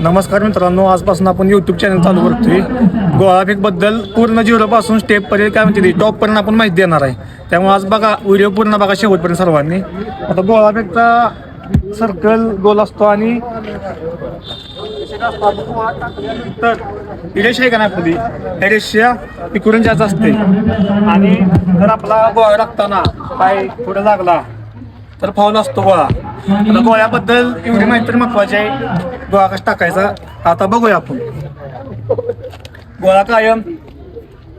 नमस्कार मित्रांनो आजपासून आपण यूट्यूब चॅनल चालू करतोय. गोळाफेकबद्दल पूर्ण झिरोपासून स्टेपपर्यंत स्टेप पर्यंत काय म्हणते टॉप पर्यंत आपण माहिती देणार आहे. त्यामुळे आज बघा व्हिडिओ पूर्ण बघा शेवटपर्यंत सर्वांनी. आता गोळाफेकचा सर्कल गोल असतो आणि तर ही आहे का नाही आपली? ह्या रेषा इकडून जायचं असते. आणि जर आपला गोळा टाकताना पाय पुढे लागला तर फाऊल असतो गोळा. आता गोळ्याबद्दल एवढी माहिती तर महत्वाची आहे. गोळा कसा टाकायचा? आता बघूया आपण. गोळा कायम.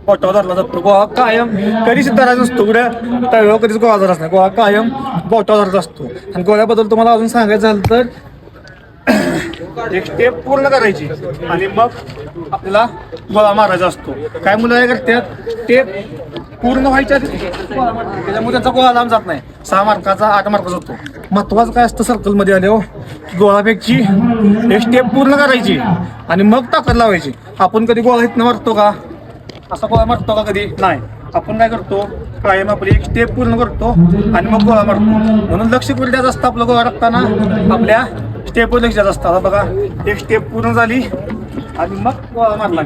पोटावर धरला जातो. गोळा कायम. कधीच धरायचा नसतो कुठे? तळव कधीच गोळा धरायचा नाही. गोळा कायम बोटावर धरत असतो. आणि गोळ्याबद्दल तुम्हाला अजून सांगायचं झालं तर एक स्टेप पूर्ण करायची. आणि मग आपल्याला गोळा मारायचा असतो. काय मुलं काय करतात? स्टेप पूर्ण व्हायच्या आधी गोळा त्याच्यामुळे त्यांचा गोळा लांब जात नाही. सहा मार्काचा आठ मार्काचा होतो. महत्वाचं काय असतं सर्कलमध्ये आले हो गोळापेक्षी एक स्टेप पूर्ण करायची आणि मग ताकद लावायची. आपण कधी गोळा इथनं मारतो का? असा गोळा मारतो का कधी? नाही. आपण काय करतो कायम आपली एक स्टेप पूर्ण करतो आणि मग गोळा मारतो. म्हणून लक्ष कुठे द्यायचं असतं आपलं गोळा टाकताना आपल्या स्टेपवर लक्ष द्यायचं असतं. आता बघा एक स्टेप पूर्ण झाली. आणि मग गोळा मारला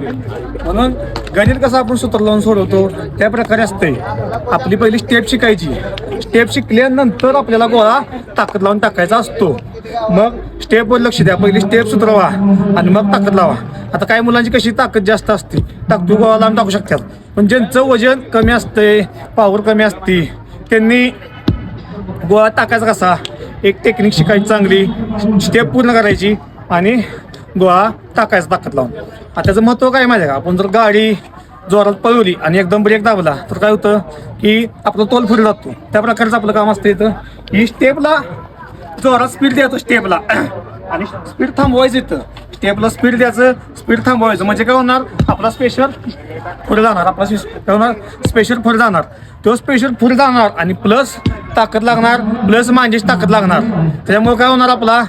म्हणून गणित कसं आपण सूत्र लावून सोडवतो त्या प्रकारे असते. आपली पहिली स्टेप शिकायची. स्टेप शिकल्यानंतर आपल्याला गोळा ताकद लावून टाकायचा असतो. मग स्टेपवर लक्ष द्या. पहिली स्टेप सुधरवा आणि मग ताकद लावा. आता काही मुलांची कशी ताकद जास्त असते ताकदू गोळा लावून टाकू शकतात. पण ज्यांचं वजन कमी असते पावर कमी असते त्यांनी गोळा टाकायचा कसा? एक टेक्निक शिकायची चांगली. स्टेप पूर्ण करायची आणि गोळा टाकायचा ताकद लावून. आता त्याचं महत्त्व काय माहिती आहे का? आपण जर गाडी जोरात पळवली आणि एकदम ब्रेक दाबला तर काय होतं की आपला तोल पुढे जातो. त्या प्रकारचं आपलं काम असतं इथं. ही स्टेपला जोरात स्पीड द्यायचं स्टेपला आणि स्पीड थांबवायचं इथं. स्टेपला स्पीड द्यायचं स्पीड थांबवायचं. म्हणजे काय होणार? आपला स्पेशल पुढे जाणार. आपला काय होणार? स्पेशल पुढे जाणार. तो स्पेशल पुढे जाणार आणि प्लस ताकद लागणार प्लस मांजेची ताकद लागणार. त्याच्यामुळे काय होणार आपला?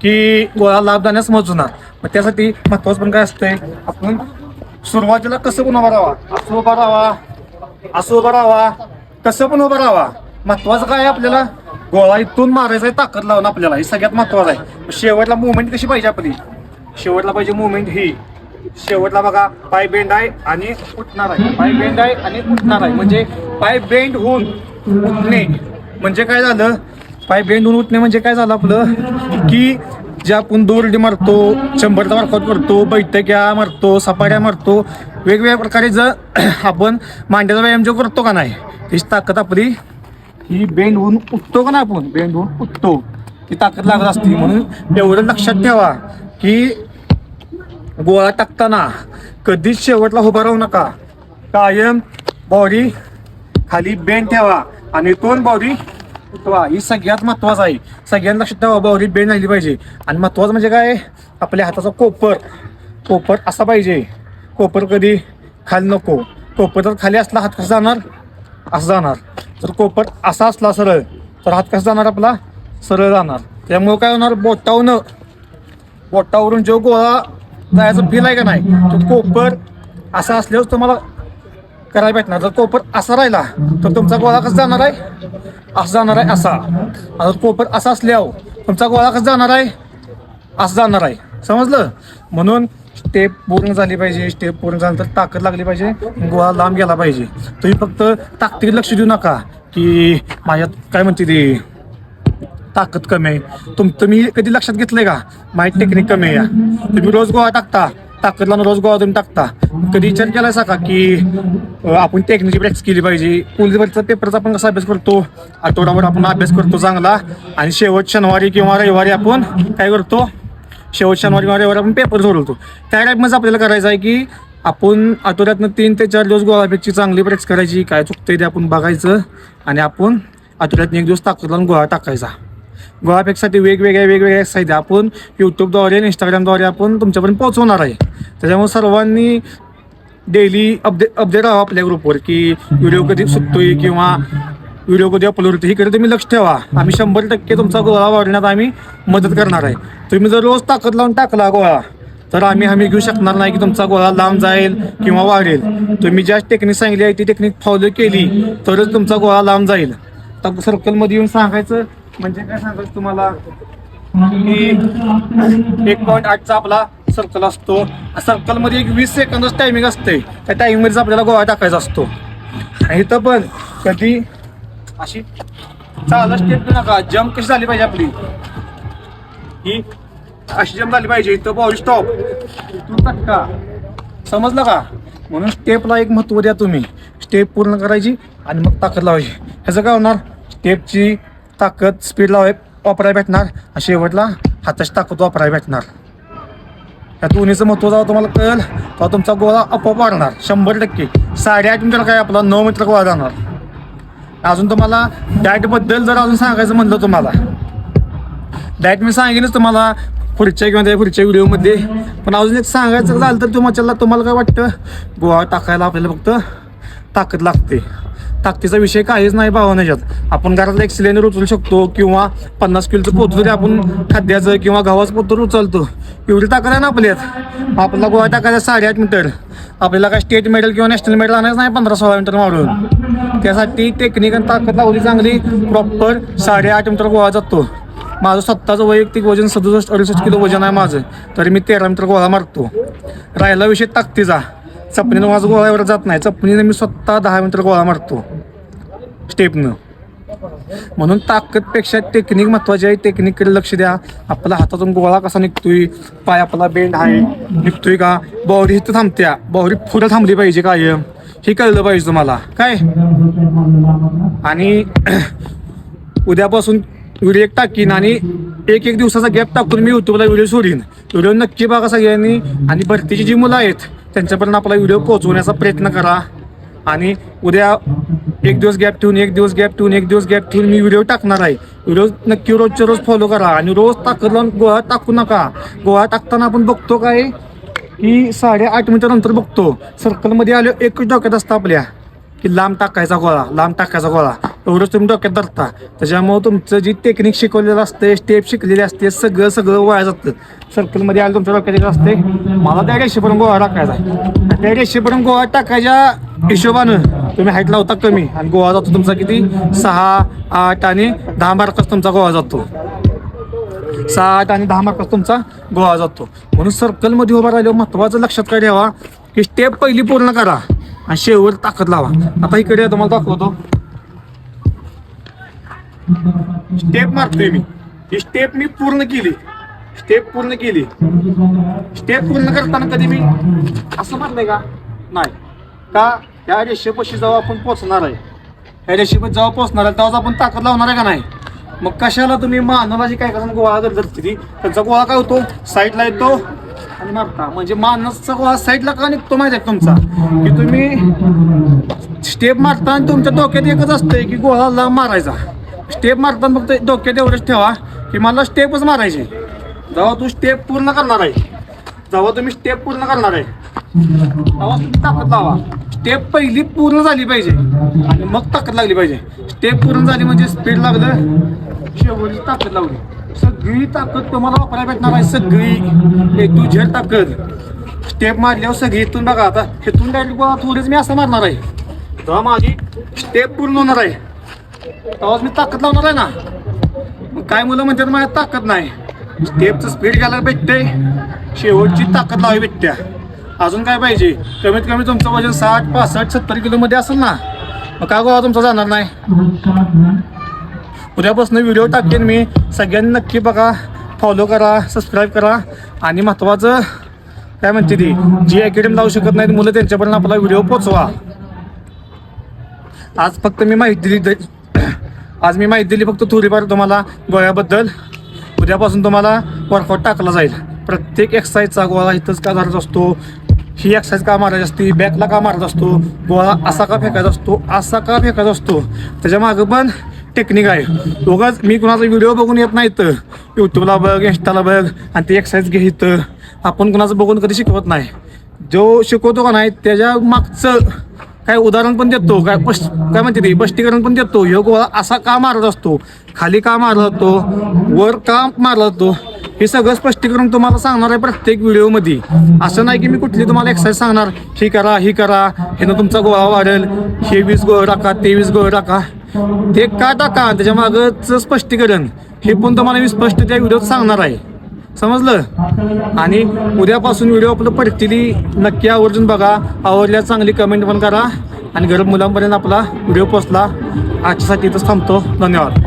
की गोळा लाभ जाण्यास मजुना मग त्यासाठी महत्वाचं पण काय असतंय आपण सुरुवातीला कसं पण उभा राहावा. असं उभा राहावा असं उभा राहावा कसं पण उभं राहावा. महत्वाचं काय आहे आपल्याला? गोळा इथून मारायचा आहे ताकद लावणं आपल्याला. हे सगळ्यात महत्वाचं आहे. शेवटला मुवमेंट कशी पाहिजे आपली? शेवटला पाहिजे मुवमेंट ही. शेवटला बघा पाय बेंड आहे आणि उठणार आहे. पाय बेंड आहे आणि उठणार आहे. म्हणजे पाय बेंड होऊन उठणे म्हणजे काय झालं? पाय बेंड होऊन उठणे म्हणजे काय झालं आपलं? की जे आपण दोरडी मारतो शंभरचा वर्कआउट करतो बैठक्या मारतो सपाट्या मारतो वेगवेगळ्या प्रकारे जर आपण मांड्याचा व्यायाम जो करतो का नाही त्याची ताकद आपली ही बेंड होऊन उठतो का ना आपण? बेंड होऊन उठतो. ती ताकद लागत असते. म्हणून एवढं लक्षात ठेवा की गोळा टाकताना कधीच शेवटला उभा राहू नका. कायम बॉडी खाली बेंड ठेवा. आणि दोन बॉडी ही सगळ्यात महत्वाचं आहे. सगळ्यांना लक्षात ठेवा बॉडी बेंड राहिली पाहिजे. आणि महत्वाचं म्हणजे काय? आपल्या हाताचा कोपर. कोपर असा पाहिजे. कोपर कधी खाली नको. कोपर जर खाली असला हात कसा जाणार? असं जाणार. जर कोपर असा असला सरळ तर हात कसा जाणार आपला? सरळ जाणार. त्यामुळं काय होणार? बोटावनं बोटावरून जो गोळा जायचं फील आहे का नाही? तो कोपर असा असल्यावर तुम्हाला करायला भेटणार. जर कोपर असा राहिला तर तुमचा गोळा कसा जाणार आहे? असा जाणार आहे असा. आता कोपर असा असल्यावर तुमचा गोळा कसा जाणार आहे? असं जाणार आहे. समजलं? म्हणून स्टेप पूर्ण झाली पाहिजे. स्टेप पूर्ण झाल्यानंतर ताकद लागली पाहिजे. गोळा लांब गेला पाहिजे. तुम्ही फक्त ताकदीकडे लक्ष देऊ नका की माझ्यात काय म्हणते ते? ताकद कमी आहे. तुम तुम्ही कधी लक्षात घेतलंय का? माहीत टेक्निक कमी आहे. या तुम्ही रोज गोळा टाकता. ताकद लावून रोज गोळा टाकता. कधी विचार केलाय का की अं, आपण टेक्निकची प्रॅक्टिस केली पाहिजे? पोलीस पेपरचा आपण कसा अभ्यास करतो? आठवडाभर आपण अभ्यास करतो चांगला. आणि शेवट शनिवारी किंवा रविवारी आपण काय करतो? शेवट शनिवारी किंवा रविवारी आपण पेपर सोडवतो. त्या टाईपमध्ये आपल्याला करायचं आहे की आपण आठवड्यातनं तीन ते चार दिवस गोळापेक्षी चांगली प्रॅक्टिस करायची. काय चुकतंय ते आपण बघायचं आणि आपण आठवड्यातनं एक दिवस ताकद लावून गोळा टाकायचा. गोळापेक्षासाठी वेगवेगळ्या वेगवेगळ्या साहित्य आपण यूट्यूबद्वारे आणि इंस्टाग्रामद्वारे आपण तुमच्यापर्यंत पोहोचवणार आहे. त्याच्यामुळे सर्वांनी डेली अपडे अपडेट राहा आपल्या ग्रुपवर की व्हिडिओ कधी सुटतोय किंवा व्हिडिओ कधी अपलोड होतो इकडे तुम्ही लक्ष ठेवा. आम्ही शंभर टक्के तुमचा गोळा वाढण्यात आम्ही मदत करणार आहे. तुम्ही जर रोज ताकद लावून टाकला गोळा तर आम्ही हमी घेऊ शकणार नाही की तुमचा गोळा लांब जाईल किंवा वाढेल. तुम्ही ज्या टेक्निक सांगितली आहे ती टेक्निक फॉलो केली तरच तुमचा गोळा लांब जाईल. तर सर्कलमध्ये येऊन सांगायचं म्हणजे काय सांगतो तुम्हाला? की एक पॉईंट आठचा आपला सर्कल असतो. सर्कलमध्ये एक वीस सेकंदच टायमिंग असते. त्या टायमिंगमध्येच आपल्याला गोळा टाकायचा असतो. आणि इथं पण कधी अशी चालत स्टेप नका. जम्प कशी झाली पाहिजे आपली? ही अशी जम्प झाली पाहिजे. इथं बॉल स्टॉप इथून तटका. समजलं का? म्हणून स्टेपला एक महत्त्व द्या तुम्ही. स्टेप पूर्ण करायची आणि मग ताकद लावायची. ह्याचं काय होणार? स्टेपची ताकद स्पीडला वापरायला भेटणार आणि शेवटला हाताची ताकद वापरायला भेटणार. या दोन्हीचं महत्त्व जेव्हा तुम्हाला कळेल तेव्हा तुमचा गोळा आपोआप वाढणार शंभर टक्के. साडेआठ मिनिटाला काय आपला नऊ मिनिटाला गोळा जाणार. अजून तुम्हाला डाएटबद्दल जर अजून सांगायचं म्हणलं तुम्हाला. डाएट मी सांगेनच तुम्हाला पुढच्या किंवा त्या पुढच्या व्हिडिओमध्ये. पण अजून एक सांगायचं झालं तर तुम्हाला तुम्हाला काय वाटतं? गोळा टाकायला आपल्याला फक्त ताकद लागते. ताकदीचा विषय काहीच नाही भावना याच्यात आपण घरातला एक सिलेंडर उचलू शकतो किंवा पन्नास किलोचं पोतं जरी आपण खाद्याचं किंवा गव्हाचं पोतं उचलतो एवढी ताकद आहे ना आपल्यात आपला गोळा टाकायचा साडेआठ मीटर. आपल्याला काय स्टेट मेडल किंवा नॅशनल मेडल आणायचं नाही पंधरा सोळा मीटर मारून. त्यासाठी टेक्निक आणि ताकद लावली चांगली प्रॉपर साडेआठ मीटर गोळा जातो. माझं स्वतःचं वैयक्तिक वजन सदुसष्ट अडुसष्ट किलो वजन आहे माझं. तरी मी तेरा मीटर गोळा मारतो. राहिला विषय ताकदीचा. चपणीनं माझं गोळा एवढा जात नाही. चपणीनं मी स्वतः दहा मिनिटं गोळा मारतो. स्टेपनं. म्हणून ताकदपेक्षा टेक्निक महत्वाची आहे. टेक्निककडे लक्ष द्या. आपला हातातून गोळा कसा निघतोय? पाय आपला बेंड आहे. निघतोय का? बॉडी इथं थांबत्या. बॉडी पुढं थांबली पाहिजे कायम. हे कळलं पाहिजे तुम्हाला. काय? आणि उद्यापासून व्हिडिओ एक टाकीन आणि एक एक दिवसाचा गॅप टाकून मी युट्यूबला व्हिडिओ सोडीन. व्हिडिओ नक्की बघा सगळ्यांनी. आणि भरतीची जी मुलं आहेत त्यांच्यापर्यंत आपला व्हिडिओ पोहोचवण्याचा प्रयत्न करा. आणि उद्या एक दिवस गॅप ठेवून एक दिवस गॅप ठेवून एक दिवस गॅप ठेवून मी व्हिडिओ टाकणार आहे. व्हिडिओ नक्की रोजच्या रोज फॉलो करा आणि रोज ताकद लावून गोळा टाकू नका. गोळा टाकताना आपण बघतो काय? की साडेआठ मिनिटानंतर बघतो. सर्कलमध्ये आलो एकच डोक्यात असतं आपल्या. की लांब टाकायचा गोळा लांब टाकायचा गोळा. एवढंच तुम्ही डोक्यात धरता. त्याच्यामुळे तुमचं जी टेक्निक शिकवलेलं असते स्टेप शिकलेली असते सगळं सगळं वाया जातं. सर्कलमध्ये आलं तुमच्या डोक्यात एक असते मला त्या रेषेपर्यंत गोळा टाकायचा त्या रेषेपर्यंत गोळा टाकायच्या हिशोबानं तुम्ही हाईट लावता कमी. आणि गोळा जातो तुमचा किती? सहा आठ आणि दहा मार्कच तुमचा गोळा जातो. सहा आठ आणि दहा मार्कच तुमचा गोळा जातो. म्हणून सर्कलमध्ये उभा राहिल्यावर महत्वाचं लक्षात काय ठेवा? ही स्टेप पहिली पूर्ण करा. आणि शेवट ताकद लावा. आता इकडे तुम्हाला दाखवतो. स्टेप मारतोय मी. ही स्टेप मी पूर्ण केली. स्टेप पूर्ण केली. स्टेप पूर्ण करताना कधी मी असं मारलंय का? नाही. का या रेषेपाशी जेव्हा आपण पोचणार आहे. या रेषेपाशी जेव्हा पोचणार आहे तेव्हाच आपण ताकद लावणार आहे का नाही? मग कशाला तुम्ही मानवाची काय कसं गोळा जर धरती ती त्यांचा गोळा काय होतो? साईडला येतो. आणि मारता. म्हणजे मानसचा गोळा साईडला का निघतो माहिती आहे का तुमचा? की तुम्ही स्टेप मारता आणि तुमच्या डोक्यात एकच असतंय की गोळाला मारायचा. स्टेप मारताना फक्त डोक्यात एवढंच ठेवा की मला स्टेपच मारायचे. जेव्हा तू स्टेप पूर्ण करणार आहे जेव्हा तुम्ही स्टेप पूर्ण करणार आहे तेव्हा तुम्ही ताकद लावा. स्टेप पहिली पूर्ण झाली पाहिजे आणि मग ताकद लागली पाहिजे. स्टेप पूर्ण झाली म्हणजे स्पीड लागलं शेवटची ताकद लावली सगळी ताकद तुम्हाला वापरायला भेटणार आहे सगळी. हे टू झेड ताकद. स्टेप मारल्यावर सगळी इथून बघा आता. इथून डायरेक्ट बघा थोडीच मी असं मारणार आहे. तेव्हा माझी स्टेप पूर्ण होणार आहे. तेव्हाच मी ताकद लावणार आहे ना. मग काय मुलं म्हणतात माझ्या ताकद नाही. स्टेपचं स्पीड घ्यायला भेटते शेवटची ताकद लावावी भेटत्या. अजून काय पाहिजे? कमीत कमी तुमचं वजन साठ पासष्ट सत्तर किलोमध्ये असेल ना. मग का गोवा तुमचा जाणार नाही? उद्यापासून व्हिडिओ टाकेन मी. सगळ्यांनी नक्की बघा फॉलो करा सबस्क्राईब करा. आणि महत्त्वाचं काय म्हणते ती? जी अकॅडमी लावू शकत नाहीत मुलं त्यांच्यापर्यंत आपला व्हिडिओ पोचवा आज फक्त मी माहिती दिली आज मी माहिती दिली फक्त थोडीफार तुम्हाला गोळ्याबद्दल. उद्यापासून तुम्हाला वर्कआउट टाकला जाईल. प्रत्येक एक्सरसाइजचा गोळा इथंच का धरत असतो? ही एक्सरसाइज का मारायची असते? बॅकला का मारत असतो? गोळा असा का फेकायचा असतो? असा का फेकायचा असतो? त्याच्या मागं पण टेक्निक आहे. उगाच मी कुणाचा व्हिडिओ बघून येत नाही तर यूट्यूबला बघ इंस्टाला बघ आणि ती एक्सरसाइज घे इथं. आपण कुणाचं बघून कधी शिकवत नाही. जो शिकवतो का नाही त्याच्या मागचं काय उदाहरण पण देतो काय पश काय म्हणते ते? स्पष्टीकरण पण देतो. ह्यो गोळा असा का मारत असतो? खाली का मारला जातो वर का मारला जातो हे सगळं स्पष्टीकरण तुम्हाला सांगणार आहे प्रत्येक व्हिडिओमध्ये. असं नाही की मी कुठली तुम्हाला एक्सरसाइज सांगणार. ही करा ही करा. ह्यानं तुमचा गोळा वाढेल. हे वीस गोळ टाका तेवीस गोळ टाका. ते का? टाका त्याच्या मागचं स्पष्टीकरण. हे पण तुम्हाला मी स्पष्ट त्या व्हिडिओत सांगणार आहे. समजलं? आणि उद्यापासून व्हिडिओ आपलं पडतील. नक्की आवर्जून बघा. आवडल्या चांगली कमेंट पण करा. आणि गरीब मुलांपर्यंत आपला व्हिडिओ पोचला आजच्यासाठी इथंच थांबतो. धन्यवाद.